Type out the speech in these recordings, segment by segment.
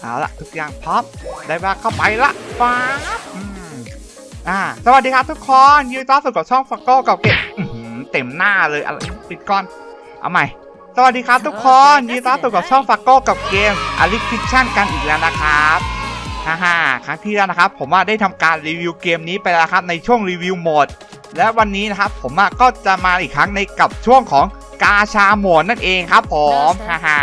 เอาละทุกอย่างพร้อมได้เวลาเข้าไปละฟ้าบอืมอ่า สวัสดีครับทุกคนยินดีต้อนรับสู่กับช่องฟักโก้กับเกมอื้อหือเต็มหน้าเลยอะไรปิดก่อน เอาใหม่ สวัสดีครับทุกคนยินดีต้อนรับสู่กับช่องฟักโก้กับเกมอลิฟิชั่นกันอีกแล้วนะครับฮ่าฮ่าครั้งที่แล้วนะครับ ผมว่าได้ทำการรีวิวเกมนี้ไปแล้วครับในช่วงรีวิวโหมด และวันนี้นะครับผมอะก็จะมาอีกครั้งในกับช่วงของกาชาโหมดนั่นเองครับผมฮ่าฮ่า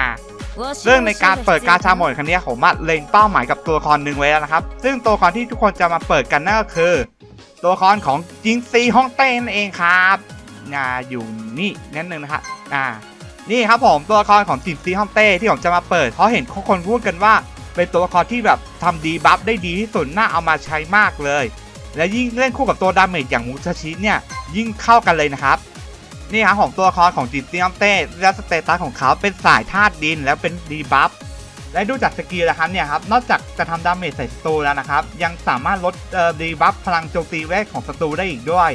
เรื่องในการเปิดกาชาโหมดครั้งนี้ผมอะเล็งเป้าหมายกับตัวละครหนึ่งไว้แล้วนะครับ ซึ่งตัวละครที่ทุกคนจะมาเปิดกันนั่นก็คือ ตัวละครของจิงซีฮ่องเต้นเองครับอ่าอยู่นี่นั่นหนึ่งนะครับอ่านี่ครับผมตัวละครของจิงซีฮ่องเต้ที่ผมจะมาเปิดเพราะเห็นคนพูดกันว่า เป็นตัวละครที่แบบทำดีบัฟได้ดีที่สุดน่าเอามาใช้มากเลย และยิ่งเล่นคู่กับตัวดาเมจอย่างมูชาชิเนี่ยยิ่งเข้ากันเลยนะครับ นี่ครับผมตัวละครของจินซีฮัมเต้และสเตตัสของเขาเป็นสายธาตุดินแล้วเป็นดีบัฟและดูจากสกิลนะครับเนี่ยครับนอกจากจะทำดาเมจใส่ศัตรูแล้วนะครับ ยังสามารถลดดีบัฟพลังโจมตีเวทของศัตรูได้อีกด้วย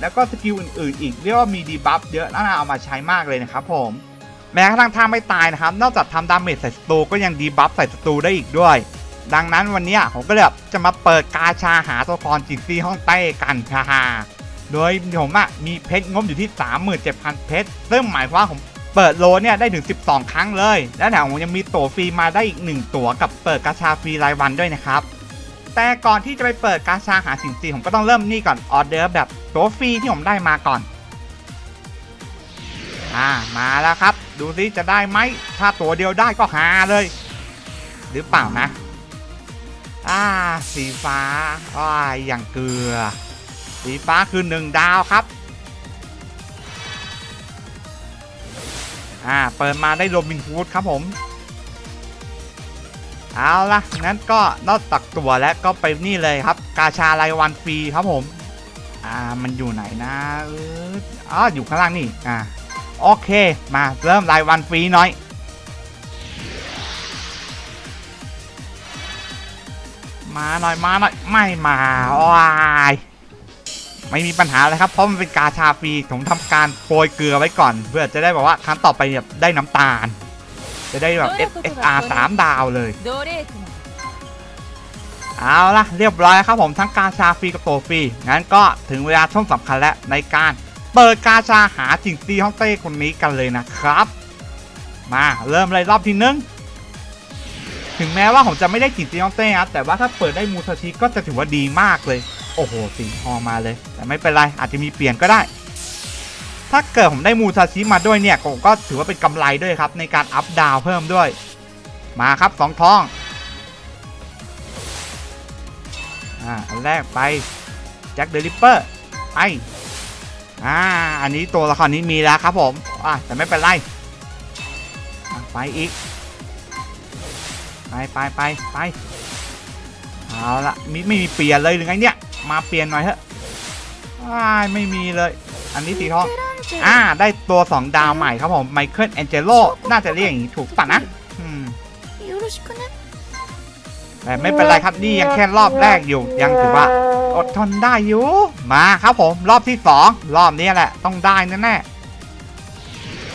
แล้วก็สกิลอื่นๆ อีกเรียกว่ามีดีบัฟเยอะน่าเอามาใช้มากเลยนะครับผม แม้กระทั่งถ้าไม่ตายนะครับ นอกจากทำดาเมจใส่ศัตรูก็ยังดีบัฟใส่ศัตรูได้อีกด้วย ดังนั้นวันนี้ผมก็เลยจะมาเปิดกาชาหาตัวละครจินซีฮ่องเต้กันฮ่าฮ่า โดยผมอะมีเพชรงบอยู่ที่ 37,000 เพชรซึ่งหมายความว่าผมเปิดโลเนี่ยได้ถึง 12 ครั้งเลย และแถมผมยังมีตั๋วฟรีมาได้อีก 1 ตั๋วกับเปิดกาชาฟรีรายวันด้วยนะครับ แต่ก่อนที่จะไปเปิดกาชาหาสินซีผมก็ต้องเริ่มนี่ก่อนออเดอร์แบบตั๋วฟรีที่ผมได้มาก่อน อ่ามาแล้วครับ ดูซิจะได้ไหมถ้าตั๋วเดียวได้ก็หาเลย หรือเปล่านะอ่าสีฟ้าอ้ายอย่างเกลือ สีฟ้าคือหนึ่งดาวครับ อ่า เปิดมาได้โรบินฮูดครับผม เอาละงั้นก็นอกจากตัวแล้วก็ไปนี่เลยครับ กาชารายวันฟรีครับผม อ่า มันอยู่ไหนนะเอออ๋ออยู่ข้างล่างนี่ อ่า โอเค มาเริ่มรายวันฟรีหน่อยมาหน่อยมาหน่อยไม่มาว้าย ไม่มีปัญหาเลยครับเพราะมันเป็นกาชาฟรีผมทำการโปรยเกลือไว้ก่อน เพื่อจะได้บอกว่าครั้งต่อไปแบบได้น้ำตาล จะได้แบบ S F R สามดาวเลยเอาละเรียบร้อยครับผมทั้งกาชาฟรีกับโตฟรีงั้นก็ถึงเวลาช่วงสำคัญแล้วในการเปิดกาชาหาจิงซีฮ่องเต้คนนี้กันเลยนะครับ มาเริ่มเลยรอบที่หนึ่งถึงแม้ว่าผมจะไม่ได้จิงซีฮ่องเต้ครับแต่ว่าถ้าเปิดได้มูซาชิก็จะถือว่าดีมากเลย โอ้โหสีทองมาเลย แต่ไม่เป็นไร อาจจะมีเปลี่ยนก็ได้ ถ้าเกิดผมได้มูซาชิมาด้วยเนี่ยผมก็ถือว่าเป็นกำไรด้วยครับ ในการอัพดาวเพิ่มด้วย มาครับสองทองอ่าอันแรกไปแจ็คเดลิปเปอร์ไปอ่าอันนี้ตัวละครนี้มีแล้วครับผมอ่าแต่ไม่เป็นไรไปอีก ไปไปไปไปเอาละมีไม่มีเปลี่ยนเลยหรือไงเนี่ย มาเปลี่ยนหน่อยเถอะไม่มีเลย อันนี้สีทองอ่า ได้ตัว 2 ดาวใหม่ครับผมไมเคิลแองเจโลน่าจะเรียกอย่างนี้ถูกป่ะนะแต่ไม่เป็นไรครับนี่ยังแค่รอบแรกอยู่ ยังถือว่า อดทนได้อยู่ มาครับผมรอบที่ 2 รอบนี้แหละ ต้องได้แน่แน่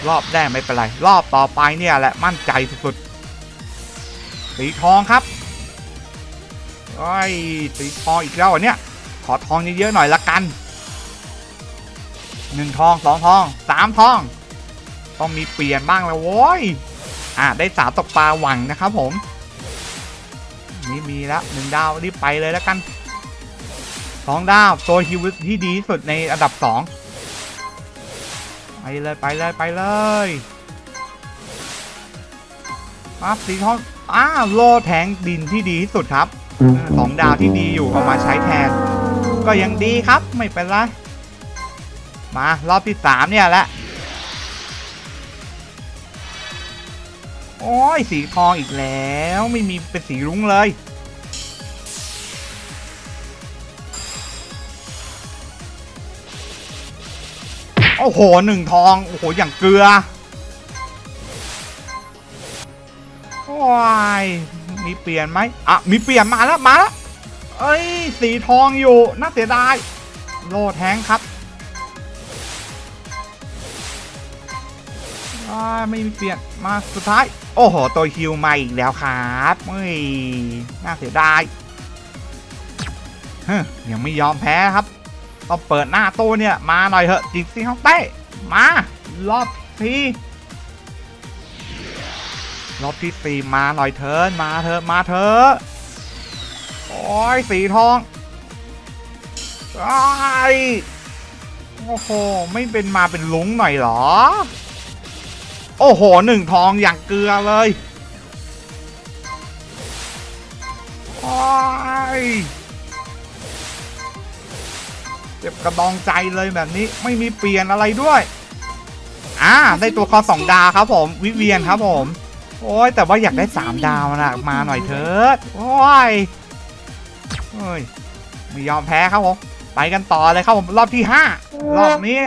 รอบแรกไม่เป็นไร รอบต่อไปเนี่ยแหละมั่นใจสุดๆสีทองครับไอ้สีทองอีกแล้วเนี่ย อทองเยอะๆหน่อยละกันหนึ่งทองสองทองสามทอง ต้องมีเปลี่ยนบ้างแล้วโว้ยอะได้สาวตกปลาหวังนะครับผม นี่มีแล้วหนึ่งดาวรีบไปเลยแล้วกันสองดาวตัวฮิวที่ดีที่สุดในอันดับสองไปเลยไปเลยไปเลยมาสีทองอ้าโลแทงดินที่ดีที่สุดครับสองดาวที่ดีอยู่เอามาใช้แทน ก็ยังดีครับไม่เป็นไร มารอบที่สามเนี่ยแหละ โอ้ยสีทองอีกแล้วไม่มีเป็นสีรุ้งเลย โอ้โหหนึ่งทอง โอ้โห อย่างเกลือโอ้ยมีเปลี่ยนไหมอะ มีเปลี่ยนมาแล้ว มาแล้ว เอ้ย สีทองอยู่ น่าเสียดาย โลแทงครับไม่มีเปลี่ยน มาสุดท้าย โอ้โห ตัวฮิวมาอีกแล้วครับเฮ้ย น่าเสียดายฮยังไม่ยอมแพ้ครับต้องเปิดหน้าตู้เนี่ย มาหน่อยเถอะจิกซี่ฮองเต้มา รอบที่รอบที่สี่มาหน่อยเถินมาเถอะมาเถอะ โอ้ยสีทองไอ้ยโอ้โห ไม่เป็นมาเป็นลุงหน่อยเหรอ โอ้โหหนึ่งทองอย่างเกลือเลยโอ้ยเจ็บกระดองใจเลยแบบนี้ไม่มีเปลี่ยนอะไรด้วย อ่า ได้ตัวคอสองดาวครับผม วิเวียนครับผม โอ้ยแต่ว่าอยากได้สามดาวนะมาหน่อยเถิด โอ้ย เฮ้ยไม่ยอมแพ้ครับผมไปกันต่อเลยครับผมรอบที่ห้ารอบนี้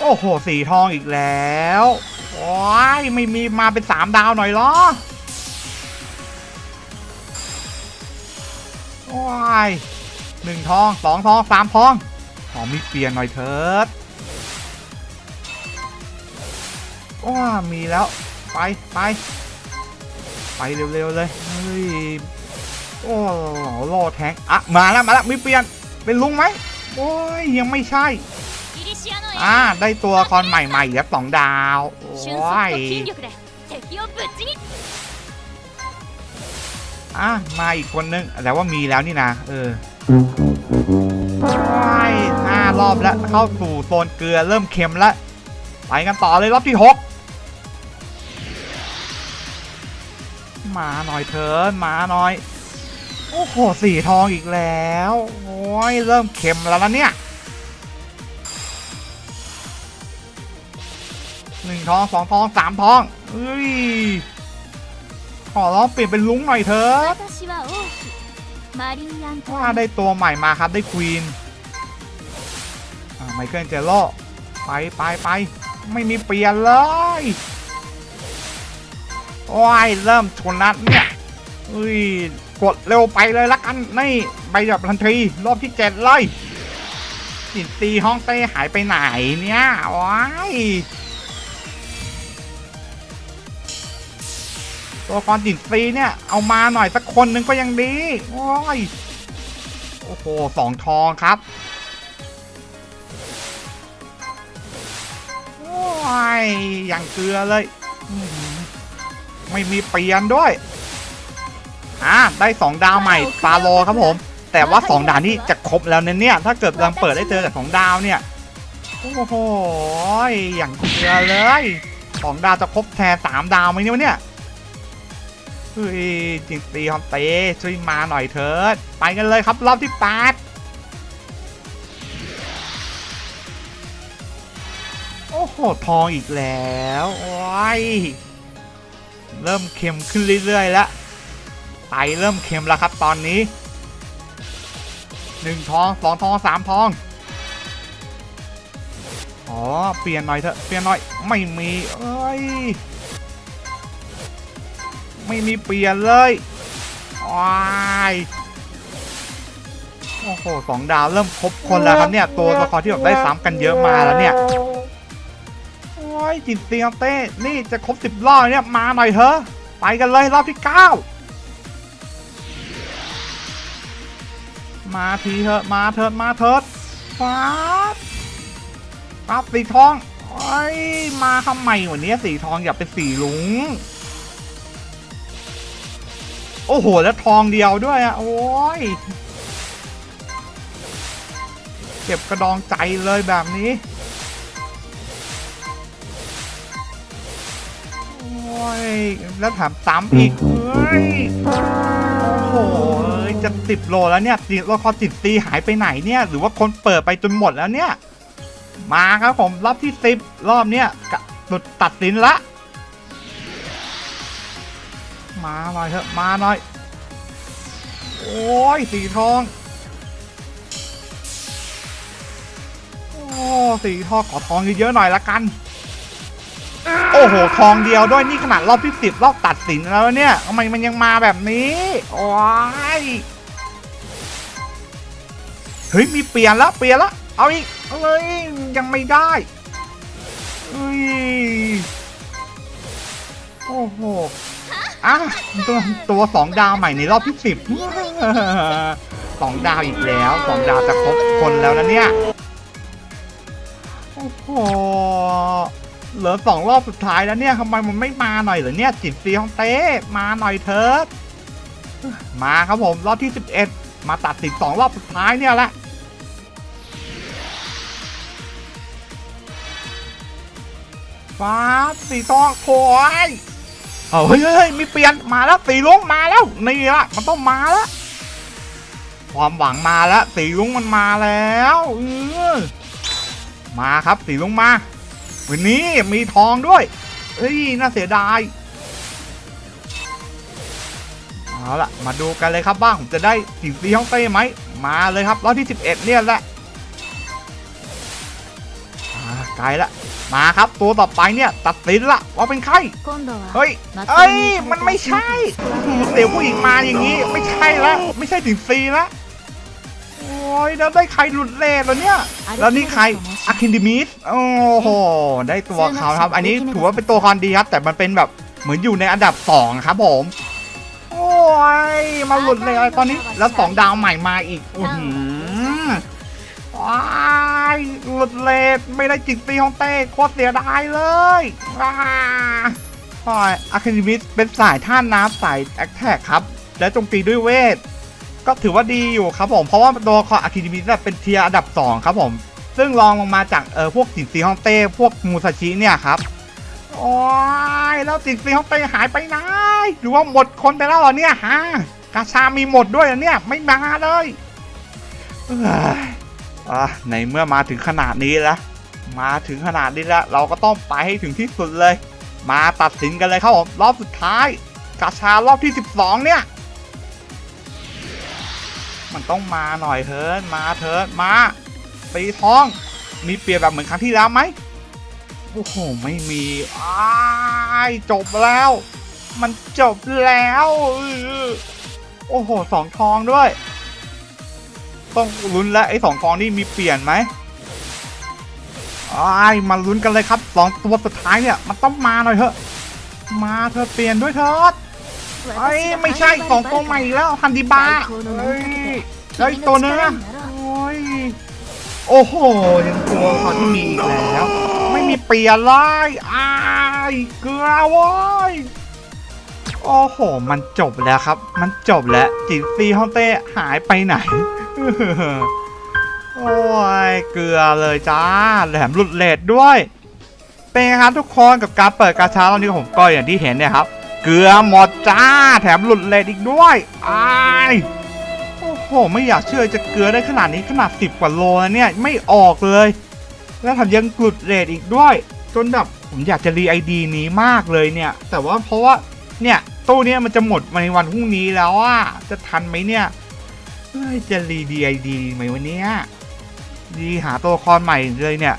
โอ้โหสีทองอีกแล้วโอ้ยไม่มีมาเป็นสามดาวหน่อยเหรอโอ้ยหนึ่งทองสองทองสามทองขอมีเปลี่ยนหน่อยเถิดว้ามีแล้ว ไปไป ไปเร็วๆเลยเฮ้ยโอ้ล่อแท็กอะมาแล้วมาแล้วไม่เปลี่ยนเป็นลุงไหมโอ้ยยังไม่ใช่อ่าได้ตัวคอนใหม่ๆเหล้วสองดาวโอ้ยอะมาอีกคนนึงแต่ว่ามีแล้วนี่นะเออโอ้ยห้ารอบแล้วเข้าสู่โซนเกลือเริ่มเค็มแล้วไปกันต่อเลยรอบที่หก มาหน่อยเถอนมาหน่อย โอ้โหสีทองอีกแล้ว โอ้ยเริ่มเข็มแล้วนะเนี่ยหนึ่งทองสองทองสามทองเฮ้ยขอร้องเปลี่ยนเป็นลุงหน่อยเถอะว่าได้ตัวใหม่มาครับได้ควีนไมเคิลเจโร่ไปไปไปไม่มีเปลี่ยนเลย โอ้ยเริ่มชนนัดเนี่ยอุ้ยกดเร็วไปเลยละกันนี่ไปแบบทันทีรอบที่เจ็ดเลยจินตีห้องเต้หายไปไหนเนี่ยว้ายตัวละครจินซีเนี่ย เอามาหน่อยสักคนหนึ่งก็ยังดีโอ้ยโอ้โหสองทองครับโอ้ยอย่างเกลือเลย ไม่มีเปลี่ยนด้วย อ่า ได้สองดาวใหม่ฟาโลครับผม แต่ว่าสองดาวนี้จะครบแล้วเนี่ยเนี่ยถ้าเกิดยังเปิดได้เจอกับสองดาวเนี่ย โอ้โห อย่างเกลือเลยสองดาวจะครบแทนสามดาวไหมเนี่ยเนี่ยเฮ้ยจริงตีฮอมเต้ช่วยมาหน่อยเถิด ไปกันเลยครับรอบที่แปดโอ้โห ทองอีกแล้ว โอ้ย เริ่มเค็มขึ้นเรื่อยๆแล้วไตเริ่มเค็มแล้วครับตอนนี้หนึ่งทองสองทองสามทอง อ๋อ เปลี่ยนหน่อยเถอะเปลี่ยนหน่อย ไม่มีเอ้ย ไม่มีเปลี่ยนเลยว้ายโอ้โหสองดาวเริ่มครบคนแล้วครับเนี่ย ตัวละครที่แบบได้ซ้ำกันเยอะมาแล้วเนี่ย ยจิตเตียงเต้ นี่จะครบสิบรอบเนี่ยมาหน่อยเถอะไปกันเลยรอบที่เก้ามาทีเถอะมาเถิดมาเถิดฟ้าบฟ้าบสีทองโอ้ยมาทำไมวันนี้สีทองอย่าเป็นสีลุงโอ้โห แล้วทองเดียวด้วยอะ โอ้ย เก็บกระดองใจเลยแบบนี้ ยแล้วถามซ้ำอีกเฮ้ยโอ้โหเอ้ยจะสิบโลแล้วเนี่ยตีละครจิตตีหายไปไหนเนี่ย หรือว่าคนเปิดไปจนหมดแล้วเนี่ย มาครับผมรอบที่สิบรอบเนี้ยกะสุดตัดสินละ มาหน่อยเถอะมาหน่อย โอ้ยสีทองโอ้สีทองขอทองเยอะๆหน่อยละกัน โอ้โหทองเดียวด้วยนี่ขนาดรอบที่สิบรอบตัดสินแล้วเนี่ยทำไมมันยังมาแบบนี้โอ้ยเฮ้ยมีเปลี่ยนแล้วเปลี่ยนแล้วเอาอีกเอเอ้ยยังไม่ได้เอ้ยโอ้โหอะตัวตัวสองดาวใหม่ในรอบที่สิบสองดาวอีกแล้วสองดาวจะครบคนแล้วนะเนี่ย เหลือสองรอบสุดท้ายแล้วเนี่ยทำไมมันไม่มาหน่อยเหรอเนี่ยจิตซีของเต้มาหน่อยเถิดมาครับผมรอบที่ 11 มาตัดสินสองรอบสุดท้ายเนี่ยแหละฟ้าสีทองโถยเอาเฮ้ยเฮ้ยมีเปลี่ยนมาแล้วสีลุงมาแล้วนี่ละมันต้องมาแล้วความหวังมาแล้วสีลุงมันมาแล้วอมาครับสีลุงมา วันนี้มีทองด้วย เฮ้ย น่าเสียดาย เอาล่ะ มาดูกันเลยครับบ้างจะได้สีซีฮ่องเต้ไหม มาเลยครับรอบที่ 11 เนี่ยแหละไกลละ มาครับตัวต่อไปเนี่ย ตัดสินละว่าเป็นใคร เฮ้ย เอ้ย มันไม่ใช่เสียวผู้หญิงมาอย่างนี้ ไม่ใช่ละ ไม่ใช่ถึงซีละ อ้ยแล้วได้ใครหลุดเลทแล้วเนี่ย แล้วนี่ใครอะคินดิมิสโอ้โห ได้ตัวเขาครับ อันนี้ถือว่าเป็นตัวคอนดีครับ แต่มันเป็นแบบเหมือนอยู่ในอันดับสองครับผม โอ้ย มาหลุดเลยตอนนี้ แล้วสองดาวใหม่มาอีกอื้อหือว้ายหลุดเลทไม่ได้จิกตีของเต้โคตรเสียดายเลยว้าพอยอะคาเดมิสเป็นสายท่าน้ำสายแอคแท็กครับ และโจมตีด้วยเวท ก็ถือว่าดีอยู่ครับผม เพราะว่าตัวคออะคาเดมิสเป็นเทียร์อันดับ 2 ครับผม ซึ่งรองลงมาจากเออพวกสินซีฮองเต้ พวกมูซาชิเนี่ยครับ โอ้ยแล้วสินซีฮองเต้หายไปไหนหรือว่าหมดคนไปแล้วเหรอเนี่ยฮะกาชามีหมดด้วยเหรอเนี่ยไม่มาเลยเอ้ยอะในเมื่อมาถึงขนาดนี้แล้วมาถึงขนาดนี้แล้ว เราก็ต้องไปให้ถึงที่สุดเลย มาตัดสินกันเลยครับผมรอบสุดท้าย กาชารอบที่ 12 เนี่ย มันต้องมาหน่อยเถินมาเถินมาตีท้อง มีเปลี่ยนแบบเหมือนครั้งที่แล้วไหมโอ้โหไม่มีอ้ายจบแล้ว มันจบแล้วโอ้โหสองทองด้วย ต้องลุ้นแล้วไอ้สองทองนี่มีเปลี่ยนไหมอ้ายมาลุ้นกันเลยครับสองตัวสุดท้ายเนี่ยมันต้องมาหน่อยเถอะ มาเธอเปลี่ยนด้วยเถิด เอ้ยไม่ใช่สองตัวใหม่อีกแล้วฮันดิบาเฮ้ยแล้วอีกตัวนึงอะโอ้ยโอ้โหยังตัวเขาที่มีอีกแล้ว ไม่มีเปลี่ยนเลยอ้ายเกลือโว้ยโอ้โห มันจบแล้วครับ มันจบแล้วจินซีฮองเต้หายไปไหน โอ้ย เกลือเลยจ้า แหลมหลุดเลดด้วย เป็นไงครับทุกคนกับการเปิดกาชาตอนนี้ของผมก็อย่างที่เห็นเนี่ยครับ เกลือหมดจ้า แถมหลุดเลทอีกด้วยอายโอ้โห ไม่อยากเชื่อจะเกลือได้ขนาดนี้ขนาด10กว่าโลแล้วเนี่ย ไม่ออกเลย แล้วแถมยังหลุดเลทอีกด้วย จนแบบผมอยากจะรีไอดีนี้มากเลยเนี่ย แต่ว่าเพราะว่า เนี่ย ตู้เนี้ยมันจะหมดในวันพรุ่งนี้แล้วอะจะทันไหมเนี่ยจะรีดีไอดีไหมวันเนี้ยดีหาตัวละครใหม่เลยเนี่ย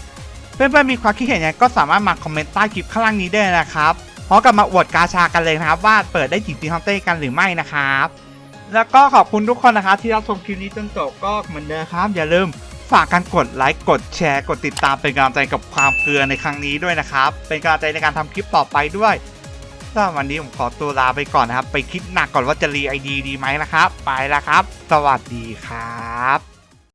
เพื่อนๆมีความคิดเห็นยังไงก็สามารถมาคอมเมนต์ใต้คลิปข้างล่างนี้ได้นะครับ พร้อมกับมาอวดกาชากันเลยนะครับ ว่าเปิดได้จริงจริงฮอนเต้กันหรือไม่นะครับ แล้วก็ขอบคุณทุกคนนะครับที่รับชมคลิปนี้จนจบก็เหมือนเดิมครับ อย่าลืมฝากกันกดไลค์กดแชร์กดติดตามเป็นกำลังใจกับความเกลือในครั้งนี้ด้วยนะครับ เป็นกำลังใจในการทำคลิปต่อไปด้วยสำหรับวันนี้ผมขอตัวลาไปก่อนนะครับ ไปคิดหนักก่อนว่าจะรีไอดีดีไหมนะครับ ไปแล้วครับ สวัสดีครับ